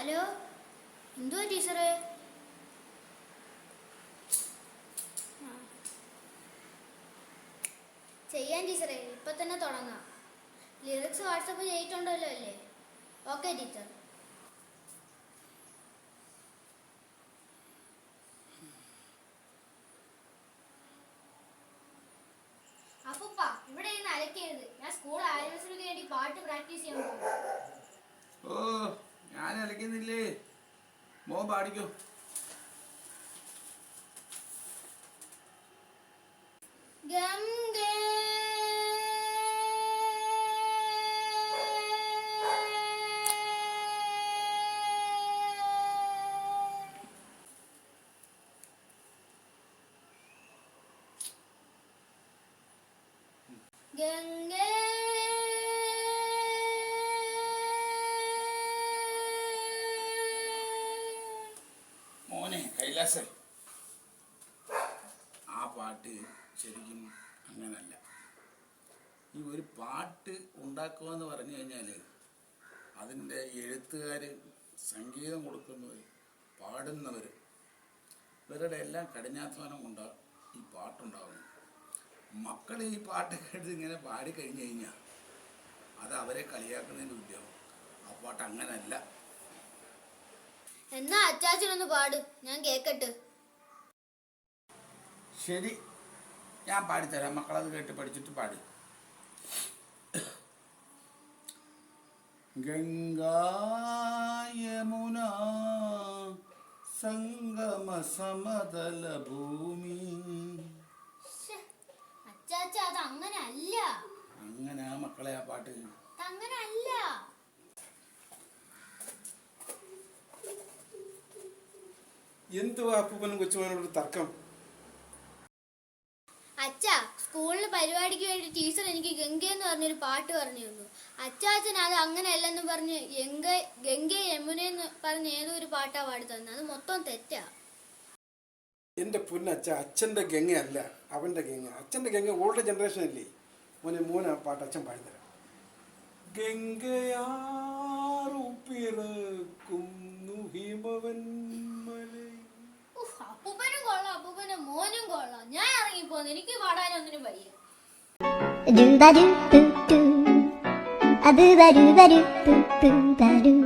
എന്തുവാ ടീച്ചറ്? ചെയ്യാൻ ടീച്ചറെ ഇപ്പൊ തന്നെ തുടങ്ങാം. ലിറിക്സ് വാട്സപ്പ് ചെയ്തിട്ടുണ്ടല്ലോ അല്ലേ? Okay teacher. അപ്പൂപ്പ ഇവിടെ ഇരുന്ന് അലക്കരുത് ഞാൻ സ്കൂൾ ആനിവേഴ്സറിക്ക് വേണ്ടി പാട്ട് പ്രാക്ടീസ് ചെയ്യാൻ പോകും ഓ ഞാൻ മോ പാടിക്കോ. ഗംഗേ. ഗംഗേ. കൈലാസേ ആ പാട്ട് ശരിക്കും അങ്ങനല്ല. ഈ ഒരു പാട്ട് ഉണ്ടാക്കുക എന്ന് പറഞ്ഞു കഴിഞ്ഞാൽ അതിന്റെ എഴുത്തുകാർ സംഗീതം കൊടുക്കുന്നവർ പാടുന്നവർ ഇവരുടെ എല്ലാം കഠിനാധ്വാനം കൊണ്ട് ഈ പാട്ടുണ്ടാകുന്നു മക്കൾ ഈ പാട്ട് കേട്ട് ഇങ്ങനെ പാടി കഴിഞ്ഞു കഴിഞ്ഞാൽ അത് അവരെ കളിയാക്കുന്നതിന്റെ ഉദ്യോഗം. ആ പാട്ട് അങ്ങനല്ല. എന്നാ അച്ചാച്ചനൊന്ന് പാട്. ഞാൻ കേക്കട്ടെ. ശരി. ഞാൻ പാടിത്തരാം. മക്കളത് കേട്ട് പഠിച്ചിട്ട് പാടി. ഗംഗായമുന സംഗമ സമതല ഭൂമി. അച്ചാച്ച അത് അങ്ങനെ അല്ല അങ്ങനെ ആ മക്കളെ ആ പാട്ട് അങ്ങനെ എന്തുവാ അപ്പൂപ്പനും കൊച്ചുമോനോട് തർക്കം? അച്ഛാ സ്കൂളിൽ പരിപാടിക്ക് വേണ്ടി ടീച്ചർ എനിക്ക് ഗംഗ എന്ന് പറഞ്ഞൊരു പാട്ട് പറഞ്ഞു തന്നു അച്ചാച്ചൻ അത് അങ്ങനെയല്ലെന്ന് പറഞ്ഞ് ഗംഗ ഗംഗ യമുന എന്ന് പറഞ്ഞ് ഏതോ ഒരു പാട്ടാ പാടി തന്നെ അത് മൊത്തം തെറ്റാ. എന്റെ പൊന്നച്ഛ അച്ഛന്റെ ഗംഗയല്ല അവന്റെ ഗംഗ. അച്ഛന്റെ ഗംഗ ഓൾഡ് ജനറേഷൻ അല്ലേ? മോനെ മോനെ ആ പാട്ട് അച്ഛൻ പാടിത്തരാം. ഗംഗയാറു വയ്യ Do da do